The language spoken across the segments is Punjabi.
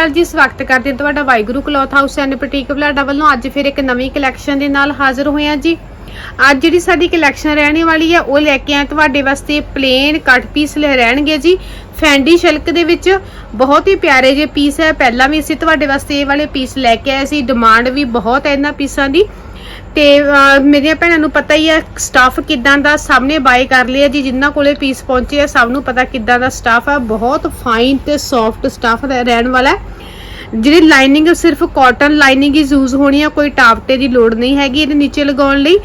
ਹਾਲ ਜੀ, ਸਵਾਗਤ ਕਰਦੇ ਹਾਂ ਤੁਹਾਡਾ Waheguru cloth house and boutique Balada ਵੱਲੋਂ। ਅੱਜ ਫਿਰ ਇੱਕ ਨਵੀਂ ਕਲੈਕਸ਼ਨ ਦੇ ਨਾਲ ਹਾਜ਼ਰ ਹੋਏ ਹਾਂ ਜੀ। ਅੱਜ ਜਿਹੜੀ ਸਾਡੀ ਕਲੈਕਸ਼ਨ ਰਹਿਣੇ ਵਾਲੀ ਹੈ, ਉਹ ਲੈ ਕੇ ਆਏ ਤੁਹਾਡੇ ਵਾਸਤੇ ਪਲੇਨ ਕੱਟ ਪੀਸ ਲੈ ਰਹਿਣਗੇ ਜੀ। ਫੈਂਡੀ ਸ਼ਿਲਕ ਦੇ ਵਿੱਚ ਬਹੁਤ ਹੀ ਪਿਆਰੇ ਜੇ ਪੀਸ ਹੈ। ਪਹਿਲਾਂ ਵੀ ਅਸੀਂ ਤੁਹਾਡੇ ਵਾਸਤੇ ਇਹ ਵਾਲੇ ਪੀਸ ਲੈ ਕੇ ਆਏ ਸੀ। ਡਿਮਾਂਡ ਵੀ ਬਹੁਤ ਹੈ ਇਹਨਾਂ ਪੀਸਾਂ ਦੀ। ਤੇ ਮੇਰੀਆਂ ਭੈਣਾਂ ਨੂੰ ਪਤਾ ਹੀ ਹੈ ਸਟਾਫ ਕਿਦਾਂ ਦਾ ਸਭ ਨੇ ਬਾਏ ਕਰ ਲਿਆ ਜੀ, ਜਿਨ੍ਹਾਂ ਕੋਲੇ ਪੀਸ ਪਹੁੰਚੇ ਆ, ਸਭ ਨੂੰ ਪਤਾ ਕਿਦਾਂ ਦਾ ਸਟਾਫ ਆ, ਬਹੁਤ ਫਾਈਨ ਤੇ ਸੌਫਟ ਸਟਾਫ ਰਹਿਣ ਵਾਲਾ ਜਿਹੜੀ ਲਾਈਨਿੰਗ ਸਿਰਫ ਕਾਟਨ ਲਾਈਨਿੰਗ ਹੀ ਯੂਜ਼ ਹੋਣੀ ਆ, ਕੋਈ ਟਾਪਟੇ ਦੀ ਲੋੜ ਨਹੀਂ ਹੈਗੀ ਇਹਦੇ ਨੀਚੇ ਲਗਾਉਣ ਲਈ।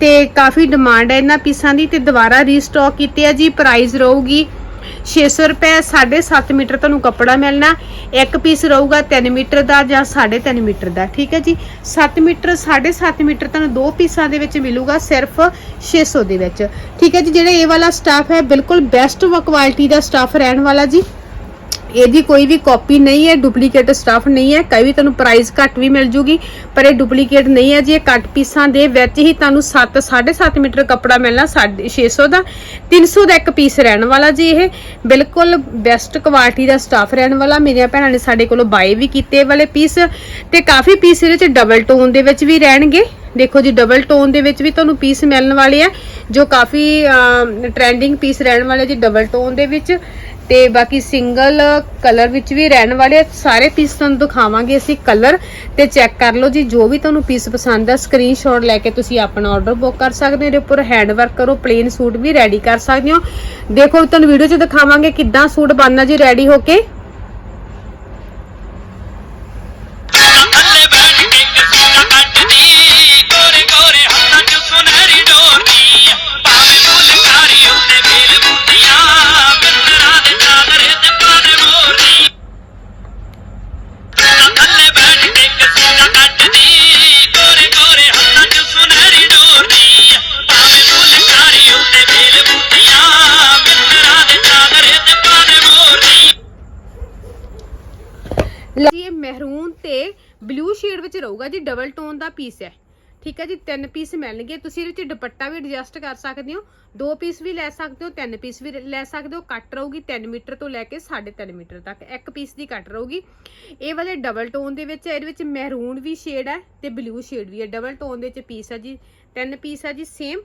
ਤੇ ਕਾਫੀ ਡਿਮਾਂਡ ਹੈ ਇਹਨਾਂ ਪੀਸਾਂ ਦੀ ਤੇ ਦੁਬਾਰਾ ਰੀਸਟਾਕ ਕੀਤੇ ਆ ਜੀ ਪ੍ਰਾਈਸ ਰਹੂਗੀ। 600 ਰੁਪਏ 7.5 ਮੀਟਰ ਤੁਹਾਨੂੰ ਕੱਪੜਾ ਮਿਲਣਾ, ਇੱਕ ਪੀਸ ਰਹੂਗਾ 3 ਮੀਟਰ ਦਾ ਜਾਂ 3.5 ਮੀਟਰ ਦਾ, ਠੀਕ ਹੈ ਜੀ? 7 ਮੀਟਰ 7.5 ਮੀਟਰ ਤੁਹਾਨੂੰ ਦੋ ਪੀਸਾਂ ਦੇ ਵਿੱਚ ਮਿਲੂਗਾ ਸਿਰਫ 600 ਦੇ ਵਿੱਚ, ਠੀਕ ਹੈ ਜੀ? ਜਿਹੜਾ ਇਹ ਵਾਲਾ ਸਟਾਫ ਹੈ, ਬਿਲਕੁਲ ਬੈਸਟ ਕੁਆਲਿਟੀ ਦਾ ਸਟਾਫ ਰਹਿਣ ਵਾਲਾ ਜੀ। ਇਹਦੀ ਕੋਈ ਵੀ ਕਾਪੀ ਨਹੀਂ ਹੈ ਡੁਪਲੀਕੇਟ ਸਟਾਫ ਨਹੀਂ ਹੈ, ਕਈ ਵੀ ਤੁਹਾਨੂੰ ਪ੍ਰਾਈਸ ਘੱਟ ਵੀ ਮਿਲ ਜੂਗੀ, ਪਰ ਇਹ ਡੁਪਲੀਕੇਟ ਨਹੀਂ ਹੈ ਜੀ, ਇਹ ਕੱਟ ਪੀਸਾਂ ਦੇ ਵਿੱਚ ਹੀ ਤੁਹਾਨੂੰ 7 7.5 ਮੀਟਰ ਕੱਪੜਾ ਮਿਲਣਾ 650 ਦਾ 300 ਦਾ ਇੱਕ ਪੀਸ ਰਹਿਣ ਵਾਲਾ ਜੀ ਇਹ। ਬਿਲਕੁਲ ਬੈਸਟ ਕੁਆਲਿਟੀ ਦਾ ਸਟਾਫ ਰਹਿਣ ਵਾਲਾ, ਮੇਰੀਆਂ ਭੈਣਾਂ ਨੇ ਸਾਡੇ ਕੋਲੋਂ ਬਾਏ ਵੀ ਕੀਤੇ ਵਾਲੇ ਪੀਸ ਤੇ ਕਾਫੀ ਪੀਸ ਇਹਦੇ ਚ ਡਬਲ ਟੋਨ ਦੇ ਵਿੱਚ ਵੀ ਰਹਿਣਗੇ। ਦੇਖੋ ਜੀ ਡਬਲ ਟੋਨ ਦੇ ਵਿੱਚ ਵੀ ਤੁਹਾਨੂੰ ਪੀਸ ਮਿਲਣ ਵਾਲੇ ਆ, ਜੋ ਕਾਫੀ ਟ੍ਰੈਂਡਿੰਗ ਪੀਸ ਰਹਿਣ ਵਾਲੇ ਜੀ ਡਬਲ ਟੋਨ ਦੇ ਵਿੱਚ। ਤੇ ਬਾਕੀ ਸਿੰਗਲ ਕਲਰ ਵਿੱਚ ਵੀ ਰਹਿਣ ਵਾਲੇ ਆ। ਸਾਰੇ ਪੀਸ ਤੁਹਾਨੂੰ ਦਿਖਾਵਾਂਗੇ ਅਸੀਂ ਕਲਰ ਤੇ ਚੈੱਕ ਕਰ ਲਓ ਜੀ, ਜੋ ਵੀ ਤੁਹਾਨੂੰ ਪੀਸ ਪਸੰਦ ਆ ਸਕਰੀਨਸ਼ਾਟ ਲੈ ਕੇ ਤੁਸੀਂ ਆਪਣਾ ਆਰਡਰ ਬੁੱਕ ਕਰ ਸਕਦੇ ਹੋ, ਇਹਦੇ ਉੱਪਰ ਹੈਂਡ ਵਰਕ ਕਰੋ ਪਲੇਨ ਸੂਟ ਵੀ ਰੈਡੀ ਕਰ ਸਕਦੇ ਹੋ ਦੇਖੋ, ਤੁਹਾਨੂੰ ਵੀਡੀਓ 'ਚ ਦਿਖਾਵਾਂਗੇ ਕਿੱਦਾਂ ਸੂਟ ਬਣਨਾ ਜੀ ਰੈਡੀ ਹੋ ਕੇ ਮਹਿਰੂਨ ਤੇ ਬਲੂ ਸ਼ੇਡ ਵਿੱਚ ਰਹੂਗਾ ਜੀ ਡਬਲ ਟੋਨ ਦਾ ਪੀਸ ਹੈ। ਠੀਕ ਹੈ ਜੀ, ਤਿੰਨ ਪੀਸ ਮਿਲਣਗੇ। ਤੁਸੀਂ ਇਹਦੇ ਵਿੱਚ ਦੁਪੱਟਾ ਵੀ ਐਡਜਸਟ ਕਰ ਸਕਦੇ ਹੋ। ਦੋ ਪੀਸ ਵੀ ਲੈ ਸਕਦੇ ਹੋ, ਤਿੰਨ ਪੀਸ ਵੀ ਲੈ ਸਕਦੇ ਹੋ। ਕੱਟ ਰਹੂਗੀ 3 ਮੀਟਰ ਤੋਂ ਲੈ ਕੇ 3.5 ਮੀਟਰ ਤੱਕ। ਇੱਕ ਪੀਸ ਦੀ ਕੱਟ ਰਹੂਗੀ। ਇਹ ਵਾਲੇ ਡਬਲ ਟੋਨ ਦੇ ਵਿੱਚ, ਇਹਦੇ ਵਿੱਚ ਮਹਿਰੂਨ ਵੀ ਸ਼ੇਡ ਹੈ ਤੇ ਬਲੂ ਸ਼ੇਡ ਵੀ ਹੈ। ਡਬਲ ਟੋਨ ਦੇ ਵਿੱਚ ਪੀਸ ਹੈ ਜੀ, ਤਿੰਨ ਪੀਸ ਹੈ ਜੀ ਸੇਮ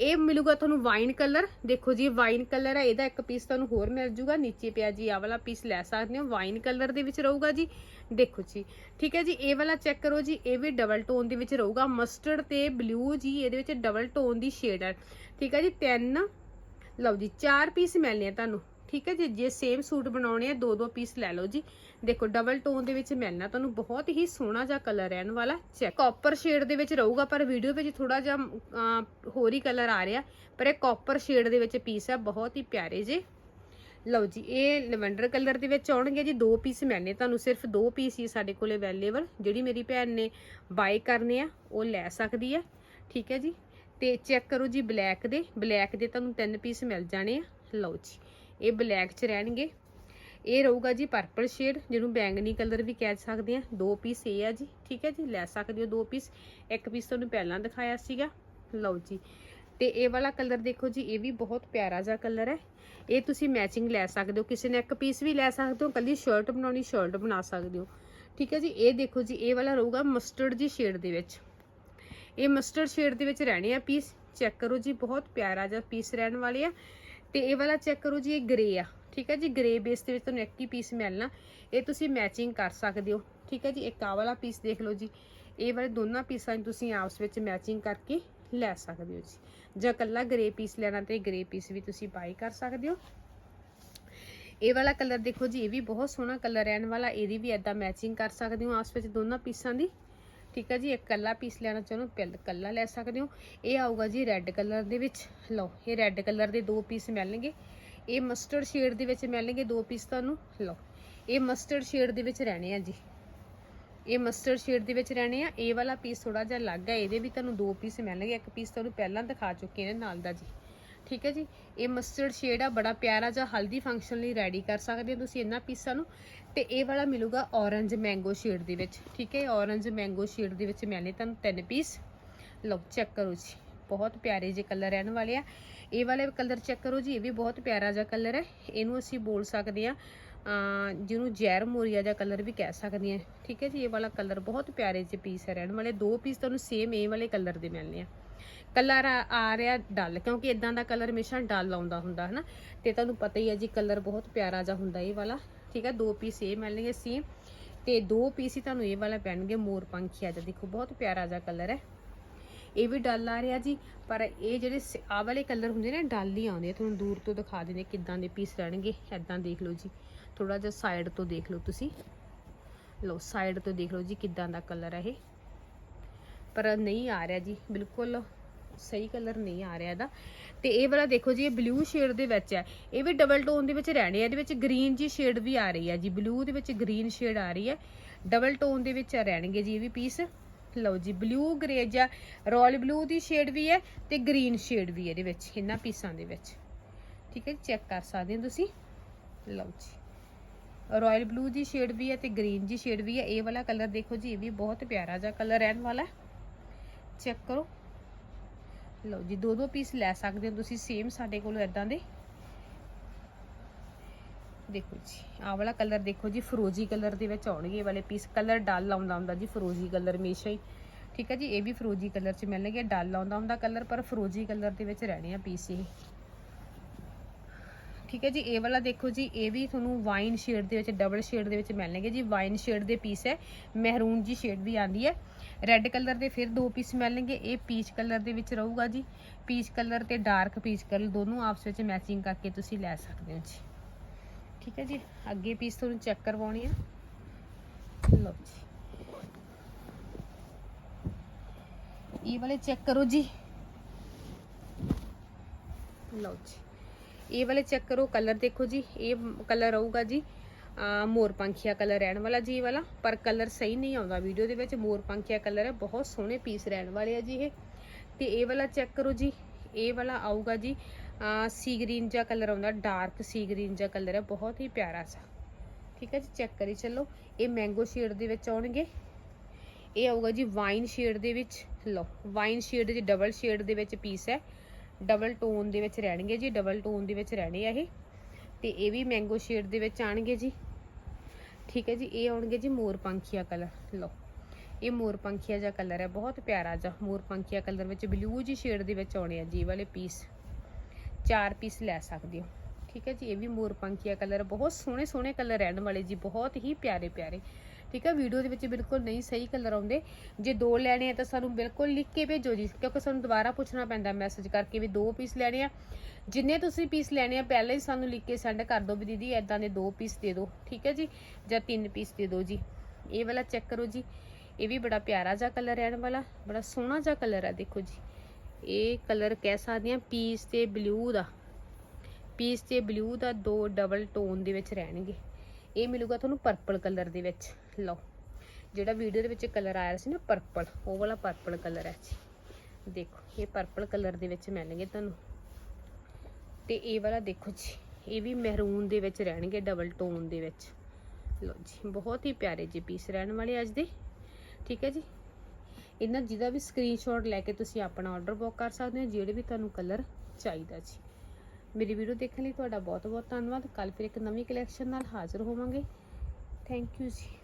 ਇਹ ਮਿਲੂਗਾ ਤੁਹਾਨੂੰ ਵਾਈਨ ਕਲਰ। ਦੇਖੋ ਜੀ ਵਾਈਨ ਕਲਰ ਹੈ, ਇਹਦਾ ਇੱਕ ਪੀਸ ਤੁਹਾਨੂੰ ਹੋਰ ਮਿਲ ਜੂਗਾ। ਨੀਚੇ ਪਿਆ ਜੀ, ਆਹ ਵਾਲਾ ਪੀਸ ਲੈ ਸਕਦੇ ਹੋ। ਵਾਈਨ ਕਲਰ ਦੇ ਵਿੱਚ ਰਹੂਗਾ ਜੀ। ਦੇਖੋ ਜੀ, ਠੀਕ ਹੈ ਜੀ, ਇਹ ਵਾਲਾ ਚੈੱਕ ਕਰੋ ਜੀ, ਇਹ ਵੀ ਡਬਲ ਟੋਨ ਦੇ ਵਿੱਚ ਰਹੂਗਾ। ਮਸਟਰਡ ਤੇ ਬਲੂ ਜੀ, ਇਹਦੇ ਵਿੱਚ ਡਬਲ ਟੋਨ ਦੀ ਸ਼ੇਡ ਹੈ। ਠੀਕ ਹੈ ਜੀ, ਤਿੰਨ, ਲਓ ਜੀ, ਚਾਰ ਪੀਸ ਮਿਲਨੇ ਆ ਤੁਹਾਨੂੰ। ਠੀਕ ਹੈ ਜੀ, ਜੇ ਸੇਮ ਸੂਟ ਬਣਾਉਣੇ ਆ ਦੋ ਦੋ ਪੀਸ ਲੈ ਲਓ ਜੀ। ਦੇਖੋ ਡਬਲ ਟੋਨ ਦੇ ਵਿੱਚ ਮਿਲਣਾ ਤੁਹਾਨੂੰ ਬਹੁਤ ਹੀ ਸੋਹਣਾ ਜਿਹਾ ਕਲਰ ਰਹਿਣ ਵਾਲਾ ਚੈੱਕ ਕਾਪਰ ਸ਼ੇਡ ਦੇ ਵਿੱਚ ਰਹੂਗਾ, ਪਰ ਵੀਡੀਓ ਵਿੱਚ ਥੋੜਾ ਜਿਹਾ ਹੋਰ ਹੀ ਕਲਰ ਆ ਰਿਹਾ, ਪਰ ਇਹ ਕਾਪਰ ਸ਼ੇਡ ਦੇ ਵਿੱਚ ਪੀਸ ਹੈ ਬਹੁਤ ਹੀ ਪਿਆਰੇ ਜੇ। ਲਓ ਜੀ, ਇਹ ਲਵੈਂਡਰ ਕਲਰ ਦੇ ਵਿੱਚ ਆਉਣਗੇ ਜੀ, ਦੋ ਪੀਸ ਮੈਨੇ ਤੁਹਾਨੂੰ, ਸਿਰਫ ਦੋ ਪੀਸ ਹੀ ਸਾਡੇ ਕੋਲ ਅਵੇਲੇਬਲ ਜਿਹੜੀ ਮੇਰੀ ਭੈਣ ਨੇ ਬਾਈ ਕਰਨੇ ਆ, ਉਹ ਲੈ ਸਕਦੀ ਹੈ ਠੀਕ ਹੈ ਜੀ। ਤੇ ਚੈੱਕ ਕਰੋ ਜੀ ਬਲੈਕ ਦੇ ਬਲੈਕ ਦੇ ਤੁਹਾਨੂੰ ਤਿੰਨ ਪੀਸ ਮਿਲ ਜਾਣੇ ਆ। ਲਓ ਜੀ ਇਹ ਬਲੈਕ 'ਚ ਰਹਿਣਗੇ। ਇਹ ਰਹੂਗਾ ਜੀ ਪਰਪਲ ਸ਼ੇਡ ਜਿਹਨੂੰ ਬੈਂਗਨੀ ਕਲਰ ਵੀ ਕਹਿ ਸਕਦੇ ਆ ਦੋ ਪੀਸ ਇਹ ਆ ਜੀ, ਠੀਕ ਹੈ ਜੀ? ਲੈ ਸਕਦੇ ਹੋ ਦੋ ਪੀਸ ਇੱਕ ਪੀਸ ਤੁਹਾਨੂੰ ਪਹਿਲਾਂ ਦਿਖਾਇਆ ਸੀਗਾ। ਲਓ ਜੀ। ਤੇ ਇਹ ਵਾਲਾ ਕਲਰ ਦੇਖੋ ਜੀ, ਇਹ ਵੀ ਬਹੁਤ ਪਿਆਰਾ ਜਿਹਾ ਕਲਰ ਹੈ। ਇਹ ਤੁਸੀਂ ਮੈਚਿੰਗ ਲੈ ਸਕਦੇ ਹੋ। ਕਿਸੇ ਨੇ ਇੱਕ ਪੀਸ ਵੀ ਲੈ ਸਕਦੇ ਹੋ ਕੱਲੀ ਸ਼ਰਟ ਬਣਾਉਣੀ ਸ਼ਰਟ ਬਣਾ ਸਕਦੇ ਹੋ। ਠੀਕ ਹੈ ਜੀ? ਇਹ ਦੇਖੋ ਜੀ, ਇਹ ਵਾਲਾ ਰਹੂਗਾ ਮਸਟਰਡ ਜੀ ਸ਼ੇਡ ਦੇ ਵਿੱਚ। ਇਹ ਮਸਟਰਡ ਸ਼ੇਡ ਦੇ ਵਿੱਚ ਰਹਿਣੇ ਆ ਪੀਸ ਚੈੱਕ ਕਰੋ ਜੀ, ਬਹੁਤ ਪਿਆਰਾ ਜਿਹਾ ਪੀਸ ਰਹਿਣ ਵਾਲੇ ਆ। ਤੇ ਇਹ ਵਾਲਾ ਚੈੱਕ ਕਰੋ ਜੀ, ਇਹ ਗ੍ਰੇ ਆ। ਠੀਕ ਹੈ ਜੀ ਗ੍ਰੇ ਬੇਸ ਦੇ ਵਿੱਚ ਤੁਹਾਨੂੰ ਇੱਕ ਹੀ ਪੀਸ ਮਿਲਣਾ। ਇਹ ਤੁਸੀਂ ਮੈਚਿੰਗ ਕਰ ਸਕਦੇ ਹੋ। ਠੀਕ ਹੈ ਜੀ, ਇੱਕ ਆਹ ਵਾਲਾ ਪੀਸ ਦੇਖ ਲਓ ਜੀ। ਇਹ ਵਾਲੇ ਦੋਨਾਂ ਪੀਸਾਂ ਨੂੰ ਤੁਸੀਂ ਆਪਸ ਵਿੱਚ ਮੈਚਿੰਗ ਕਰਕੇ ਲੈ ਸਕਦੇ ਹੋ ਜੀ। ਜਾਂ ਕੱਲਾ ਗ੍ਰੇ ਪੀਸ ਲੈਣਾ ਤੇ ਗ੍ਰੇ ਪੀਸ ਵੀ ਤੁਸੀਂ ਬਾਈ ਕਰ ਸਕਦੇ ਹੋ। ਇਹ ਵਾਲਾ ਕਲਰ ਦੇਖੋ ਜੀ, ਇਹ ਵੀ ਬਹੁਤ ਸੋਹਣਾ ਕਲਰ ਰਹਿਣ ਵਾਲਾ। ਇਹਦੀ ਵੀ ਐਦਾਂ ਮੈਚਿੰਗ ਕਰ ਸਕਦੇ ਹੋ ਆਪਸ ਵਿੱਚ ਦੋਨਾਂ ਪੀਸਾਂ ਦੀ। ਠੀਕ ਹੈ ਜੀ, ਇੱਕ ਕੱਲਾ ਪੀਸ ਲੈਣਾ ਚਾਹੁੰਦੇ ਹੋ ਪਹਿਲ ਕੱਲਾ ਲੈ ਸਕਦੇ ਹੋ। ਇਹ ਆਊਗਾ ਜੀ ਰੈੱਡ ਕਲਰ ਦੇ ਵਿੱਚ। ਲਓ, ਇਹ ਰੈੱਡ ਕਲਰ ਦੇ ਦੋ ਪੀਸ ਮਿਲਣਗੇ। ਇਹ ਮਸਟਰਡ ਸ਼ੇਡ ਦੇ ਵਿੱਚ ਮਿਲਣਗੇ ਦੋ ਪੀਸ ਤੁਹਾਨੂੰ। ਲਓ, ਇਹ ਮਸਟਰਡ ਸ਼ੇਡ ਦੇ ਵਿੱਚ ਰਹਿਣੇ ਆ ਜੀ। ਇਹ ਮਸਟਰਡ ਸ਼ੇਡ ਦੇ ਵਿੱਚ ਰਹਿਣੇ ਆ। ਇਹ ਵਾਲਾ ਪੀਸ ਥੋੜਾ ਜਿਹਾ ਅਲੱਗ ਹੈ ਇਹਦੇ ਵੀ ਤੁਹਾਨੂੰ ਦੋ ਪੀਸ ਮਿਲਣਗੇ। ਇੱਕ ਪੀਸ ਤੁਹਾਨੂੰ ਪਹਿਲਾਂ ਦਿਖਾ ਚੁੱਕੇ ਨੇ ਨਾਲ ਦਾ ਜੀ। ਠੀਕ ਹੈ ਜੀ? ਇਹ ਮਸਟਰਡ ਸ਼ੇਡ ਆ, ਬੜਾ ਪਿਆਰਾ ਜਿਹਾ ਹਲਦੀ ਫੰਕਸ਼ਨ ਲਈ ਰੈਡੀ ਕਰ ਸਕਦੇ ਹੋ ਤੁਸੀਂ ਇਹਨਾਂ ਪੀਸਾਂ ਨੂੰ। ਤੇ ਇਹ ਵਾਲਾ ਮਿਲੂਗਾ ਔਰੰਜ ਮੈਂਗੋ ਸ਼ੇਡ ਦੇ ਵਿੱਚ, ਠੀਕ ਹੈ? ਔਰੰਜ ਮੈਂਗੋ ਸ਼ੇਡ ਦੇ ਵਿੱਚ ਮਿਲਣੇ ਤੁਹਾਨੂੰ ਤਿੰਨ ਪੀਸ ਲਓ ਚੈੱਕ ਕਰੋ ਜੀ। ਬਹੁਤ ਪਿਆਰੇ ਜਿਹੇ ਕਲਰ ਰਹਿਣ ਵਾਲੇ ਆ। ਇਹ ਵਾਲੇ ਕਲਰ ਚੈੱਕ ਕਰੋ ਜੀ, ਇਹ ਵੀ ਬਹੁਤ ਪਿਆਰਾ ਜਿਹਾ ਕਲਰ ਹੈ। ਇਹਨੂੰ ਅਸੀਂ ਬੋਲ ਸਕਦੇ ਆ ਜਿਹਨੂੰ ਜ਼ੈਰ ਮੋਰੀਆ ਦਾ ਕਲਰ ਵੀ ਕਹਿ ਸਕਦੇ ਆ ਠੀਕ ਹੈ ਜੀ, ਇਹ ਵਾਲਾ ਕਲਰ ਬਹੁਤ ਪਿਆਰੇ ਜਿਹੇ ਪੀਸ ਹੈ ਰਹਿਣ ਵਾਲੇ। ਦੋ ਪੀਸ ਤੁਹਾਨੂੰ ਸੇਮ ਇਹ ਵਾਲੇ ਕਲਰ ਦੇ ਮਿਲਨੇ ਆ। ਕਲਰ ਆ ਰਿਹਾ ਡਲ, ਕਿਉਂਕਿ ਇਦਾਂ ਦਾ ਕਲਰ ਹਮੇਸ਼ਾ ਡਲ ਆਉਂਦਾ ਹੁੰਦਾ ਹੈ ਨਾ ਤੇ ਤੁਹਾਨੂੰ ਪਤਾ ਹੀ ਹੈ ਜੀ, ਕਲਰ ਬਹੁਤ ਪਿਆਰਾ ਜਿਹਾ ਹੁੰਦਾ ਇਹ ਵਾਲਾ, ਠੀਕ ਹੈ? ਦੋ ਪੀਸ ਇਹ ਮਿਲਣਗੇ ਸੇਮ ਤੇ ਦੋ ਪੀਸ ਹੀ ਤੁਹਾਨੂੰ ਇਹ ਵਾਲਾ ਪੈਣਗੇ, ਮੋਰ ਪੰਖੀਆ ਜਿਹਾ ਦੇਖੋ, ਬਹੁਤ ਪਿਆਰਾ ਜਿਹਾ ਕਲਰ ਹੈ। ਇਹ ਵੀ ਡਲ ਆ ਰਿਹਾ ਜੀ, ਪਰ ਇਹ ਜਿਹੜੇ ਸ- ਆਹ ਵਾਲੇ ਕਲਰ ਹੁੰਦੇ ਨੇ, ਡਲ ਹੀ ਆਉਂਦੇ ਆ। ਤੁਹਾਨੂੰ ਦੂਰ ਤੋਂ ਦਿਖਾ ਦਿੰਦੇ ਕਿੱਦਾਂ ਦੇ ਪੀਸ ਰਹਿਣਗੇ ਐਦਾਂ ਦੇਖ ਲਓ ਜੀ। ਥੋੜਾ ਜਿਹਾ ਸਾਈਡ ਤੋਂ ਦੇਖ ਲਓ ਤੁਸੀਂ। ਲਓ ਸਾਈਡ ਤੋਂ ਦੇਖ ਲਓ ਜੀ ਕਿੱਦਾਂ ਦਾ ਕਲਰ ਹੈ ਇਹ। ਪਰ ਨਹੀਂ ਆ ਰਿਹਾ ਜੀ, ਬਿਲਕੁਲ ਸਹੀ ਕਲਰ ਨਹੀਂ ਆ ਰਿਹਾ ਇਹਦਾ। ਤੇ ਇਹ ਵਾਲਾ ਦੇਖੋ ਜੀ, ਇਹ ਬਲੂ ਸ਼ੇਡ ਦੇ ਵਿੱਚ ਹੈ। ਇਹ ਵੀ ਡਬਲ ਟੋਨ ਦੇ ਵਿੱਚ ਰਹਿਣੇ ਆ, ਇਹਦੇ ਵਿੱਚ ਗ੍ਰੀਨ ਜੀ ਸ਼ੇਡ ਵੀ ਆ ਰਹੀ ਹੈ ਜੀ। ਬਲੂ ਦੇ ਵਿੱਚ ਗ੍ਰੀਨ ਸ਼ੇਡ ਆ ਰਹੀ ਹੈ। ਡਬਲ ਟੋਨ ਦੇ ਵਿੱਚ ਰਹਿਣਗੇ ਜੀ ਇਹ ਵੀ ਪੀਸ ਲਓ ਜੀ ਬਲੂ ਗ੍ਰੇ ਜਾਂ ਰੋਇਲ ਬਲੂ ਦੀ ਸ਼ੇਡ ਵੀ ਹੈ ਤੇ ਗ੍ਰੀਨ ਸ਼ੇਡ ਵੀ ਹੈ ਇਹਦੇ ਵਿੱਚ, ਇਹਨਾਂ ਪੀਸਾਂ ਦੇ ਵਿੱਚ। ਠੀਕ ਹੈ ਚੈੱਕ ਕਰ ਸਕਦੇ ਹੋ ਤੁਸੀਂ? ਲਓ ਜੀ ਰਾਇਲ ਬਲੂ ਦੀ ਸ਼ੇਡ ਵੀ ਹੈ ਤੇ ਗ੍ਰੀਨ ਜੀ ਸ਼ੇਡ ਵੀ ਹੈ। ਇਹ ਵਾਲਾ ਕਲਰ ਦੇਖੋ ਜੀ, ਇਹ ਵੀ ਬਹੁਤ ਪਿਆਰਾ ਜਿਹਾ ਕਲਰ ਰਹਿਣ ਵਾਲਾ ਚੈੱਕ ਕਰੋ। ਲਓ ਜੀ ਦੋ ਦੋ ਪੀਸ ਲੈ ਸਕਦੇ ਹੋ ਤੁਸੀਂ ਸੇਮ ਸਾਡੇ ਕੋਲ ਇਦਾਂ ਦੇ। ਦੇਖੋ ਜੀ, ਆਹ ਵਾਲਾ ਕਲਰ ਦੇਖੋ ਜੀ, ਫਰੋਜੀ ਕਲਰ ਦੇ ਵਿੱਚ ਆਉਣਗੇ ਇਹ ਵਾਲੇ ਪੀਸ ਕਲਰ ਡਲ ਆਉਂਦਾ ਹੁੰਦਾ ਜੀ, ਫਰੋਜੀ ਕਲਰ ਹਮੇਸ਼ਾ ਹੀ। ਠੀਕ ਹੈ ਜੀ, ਇਹ ਵੀ ਫਰੋਜੀ ਕਲਰ ਚ ਮਿਲਣਗੇ ਡਲ ਆਉਂਦਾ ਹੁੰਦਾ ਕਲਰ ਪਰ ਫਰੋਜੀ ਕਲਰ ਦੇ ਵਿੱਚ ਰਹਿਣੇ ਆ ਪੀਸ ਇਹ। ਠੀਕ ਹੈ ਜੀ, ਇਹ ਵਾਲਾ ਦੇਖੋ ਜੀ, ਇਹ ਵੀ ਤੁਹਾਨੂੰ ਵਾਈਨ ਸ਼ੇਡ ਦੇ ਵਿੱਚ ਡਬਲ ਸ਼ੇਡ ਦੇ ਵਿੱਚ ਮਿਲਣਗੇ ਜੀ। ਵਾਈਨ ਸ਼ੇਡ ਦੇ ਪੀਸ ਹੈ ਮਹਿਰੂਨ ਜੀ ਸ਼ੇਡ ਵੀ ਆਂਦੀ ਹੈ। ਰੈੱਡ ਕਲਰ ਦੇ ਫਿਰ ਦੋ ਪੀਸ ਮਿਲਣਗੇ, ਇਹ ਪੀਚ ਕਲਰ ਦੇ ਵਿੱਚ ਰਹੂਗਾ ਜੀ। ਪੀਚ ਕਲਰ ਤੇ ਡਾਰਕ ਪੀਚ ਕਲਰ ਦੋਨੋਂ ਆਪਸ ਵਿੱਚ ਮੈਚਿੰਗ ਕਰਕੇ ਤੁਸੀਂ ਲੈ ਸਕਦੇ ਹੋ ਜੀ। ਠੀਕ ਹੈ ਜੀ, ਅੱਗੇ ਪੀਸ ਤੁਹਾਨੂੰ ਚੈੱਕ ਕਰਵਾਉਣੀ ਆ। ਲਓ ਜੀ। ਇਹ ਵਾਲੇ ਚੈੱਕ ਕਰੋ ਜੀ। ਲਓ ਜੀ। ਇਹ ਵਾਲੇ ਚੈੱਕ ਕਰੋ ਕਲਰ ਦੇਖੋ ਜੀ। ਇਹ ਕਲਰ ਆਊਗਾ ਜੀ। ਮੋਰ ਪੰਖੀਆ ਕਲਰ ਰਹਿਣ ਵਾਲਾ ਜੀ ਇਹ ਵਾਲਾ, ਪਰ ਕਲਰ ਸਹੀ ਨਹੀਂ ਆਉਂਦਾ ਵੀਡੀਓ ਦੇ ਵਿੱਚ। ਮੋਰ ਪੰਖੀਆ ਕਲਰ ਹੈ, ਬਹੁਤ ਸੋਹਣੇ ਪੀਸ ਰਹਿਣ ਵਾਲੇ ਆ ਜੀ ਇਹ। ਤੇ ਇਹ ਵਾਲਾ ਚੈੱਕ ਕਰੋ ਜੀ, ਇਹ ਵਾਲਾ ਆਊਗਾ ਜੀ ਸੀ ਗ੍ਰੀਨ ਜਿਹਾ ਕਲਰ ਆਉਂਦਾ ਡਾਰਕ ਸੀ ਗ੍ਰੀਨ ਜਿਹਾ ਕਲਰ ਹੈ, ਬਹੁਤ ਹੀ ਪਿਆਰਾ ਸਾ। ਠੀਕ ਹੈ ਜੀ ਚੈੱਕ ਕਰੀ ਚੱਲੋ। ਇਹ ਮੈਂਗੋ ਸ਼ੇਡ ਦੇ ਵਿੱਚ ਆਉਣਗੇ। ਇਹ ਆਊਗਾ ਜੀ ਵਾਈਨ ਸ਼ੇਡ ਦੇ ਵਿੱਚ। ਲਓ ਵਾਈਨ ਸ਼ੇਡ ਦੇ ਡਬਲ ਸ਼ੇਡ ਦੇ ਵਿੱਚ ਪੀਸ ਹੈ। ਡਬਲ ਟੋਨ ਦੇ ਵਿੱਚ ਰਹਿਣਗੇ ਜੀ ਡਬਲ ਟੋਨ ਦੇ ਵਿੱਚ ਰਹਿਣੇ ਆ ਇਹ। ਤੇ ਇਹ ਵੀ ਮੈਂਗੋ ਸ਼ੇਡ ਦੇ ਵਿੱਚ ਆਣਗੇ ਜੀ। ਠੀਕ ਹੈ ਜੀ, ਇਹ ਆਉਣਗੇ ਜੀ ਮੋਰ ਪੰਖੀਆ ਕਲਰ ਲਓ। ਇਹ ਮੋਰ ਪੰਖੀਆ ਜਿਹਾ ਕਲਰ ਹੈ, ਬਹੁਤ ਪਿਆਰਾ ਜਿਹਾ। ਮੋਰ ਪੰਖੀਆ ਕਲਰ ਵਿੱਚ ਬਲੂ ਜੀ ਸ਼ੇਡ ਦੇ ਵਿੱਚ ਆਉਣੇ ਆ ਜੀ, ਇਹ ਵਾਲੇ ਪੀਸ ਚਾਰ ਪੀਸ ਲੈ ਸਕਦੇ ਹੋ। ਠੀਕ ਹੈ ਜੀ, ਇਹ ਵੀ ਮੋਰ ਪੰਖੀਆ ਕਲਰ ਬਹੁਤ ਸੋਹਣੇ ਸੋਹਣੇ ਕਲਰ ਰਹਿਣ ਵਾਲੇ ਜੀ, ਬਹੁਤ ਹੀ ਪਿਆਰੇ ਪਿਆਰੇ ਠੀਕ ਹੈ ਵੀਡੀਓ ਦੇ ਵਿੱਚ ਬਿਲਕੁਲ ਨਹੀਂ ਸਹੀ ਕਲਰ ਆਉਂਦੇ। ਜੇ ਦੋ ਲੈਣੇ ਆ ਤਾਂ ਸਾਨੂੰ ਬਿਲਕੁਲ ਲਿਖ ਕੇ ਭੇਜੋ ਜੀ, ਕਿਉਂਕਿ ਸਾਨੂੰ ਦੁਬਾਰਾ ਪੁੱਛਣਾ ਪੈਂਦਾ ਮੈਸੇਜ ਕਰਕੇ ਵੀ ਦੋ ਪੀਸ ਲੈਣੇ ਆ। ਜਿੰਨੇ ਤੁਸੀਂ ਪੀਸ ਲੈਣੇ ਆ, ਪਹਿਲਾਂ ਹੀ ਸਾਨੂੰ ਲਿਖ ਕੇ ਸੈਂਡ ਕਰ ਦਿਓ ਵੀ ਦੀਦੀ ਐਦਾਂ ਦੇ ਦੋ ਪੀਸ ਦੇ ਦਿਓ, ਠੀਕ ਹੈ ਜੀ? ਜਾਂ ਤਿੰਨ ਪੀਸ ਦੇ ਦਿਓ ਜੀ। ਇਹ ਵਾਲਾ ਚੈੱਕ ਕਰੋ ਜੀ। ਇਹ ਵੀ ਬੜਾ ਪਿਆਰਾ ਜਿਹਾ ਕਲਰ ਰਹਿਣ ਵਾਲਾ, ਬੜਾ ਸੋਹਣਾ ਜਿਹਾ ਕਲਰ ਆ, ਦੇਖੋ ਜੀ। ਇਹ ਕਲਰ ਕਹਿ ਸਕਦੇ ਆ ਪੀਸ ਤੇ ਬਲੂ ਦਾ। ਪੀਸ ਤੇ ਬਲੂ ਦਾ ਦੋ ਡਬਲ ਟੋਨ ਦੇ ਵਿੱਚ ਰਹਿਣਗੇ। ਇਹ ਮਿਲੂਗਾ ਤੁਹਾਨੂੰ ਪਰਪਲ ਕਲਰ ਦੇ ਵਿੱਚ। ਲਓ, ਜਿਹੜਾ ਵੀਡੀਓ ਦੇ ਵਿੱਚ ਕਲਰ ਆਇਆ ਸੀ ਨਾ ਪਰਪਲ ਉਹ ਵਾਲਾ ਪਰਪਲ ਕਲਰ ਹੈ ਜੀ। ਦੇਖੋ, ਇਹ ਪਰਪਲ ਕਲਰ ਦੇ ਵਿੱਚ ਮਿਲਣਗੇ ਤੁਹਾਨੂੰ। ਤੇ ਇਹ ਵਾਲਾ ਦੇਖੋ ਜੀ, ਇਹ ਵੀ ਮਹਿਰੂਨ ਦੇ ਵਿੱਚ ਰਹਿਣਗੇ ਡਬਲ ਟੋਨ ਦੇ ਵਿੱਚ। ਲਓ ਜੀ, ਬਹੁਤ ਹੀ ਪਿਆਰੇ ਜੀ ਪੀਸ ਰਹਿਣ ਵਾਲੇ ਅੱਜ ਦੇ। ਠੀਕ ਹੈ ਜੀ? ਇਹਨਾਂ ਜਿਹਦਾ ਵੀ ਸਕਰੀਨਸ਼ਾਟ ਲੈ ਕੇ ਤੁਸੀਂ ਆਪਣਾ ਆਰਡਰ ਬੁੱਕ ਕਰ ਸਕਦੇ ਹੋ, ਜਿਹੜੇ ਵੀ ਤੁਹਾਨੂੰ ਕਲਰ ਚਾਹੀਦਾ ਜੀ। ਮੇਰੀ ਵੀਡੀਓ ਦੇਖਣ ਲਈ ਤੁਹਾਡਾ ਬਹੁਤ ਬਹੁਤ ਧੰਨਵਾਦ। ਕੱਲ ਫਿਰ ਇੱਕ ਨਵੀਂ ਕਲੈਕਸ਼ਨ ਨਾਲ ਹਾਜ਼ਰ ਹੋਵਾਂਗੇ। ਥੈਂਕ ਯੂ ਜੀ।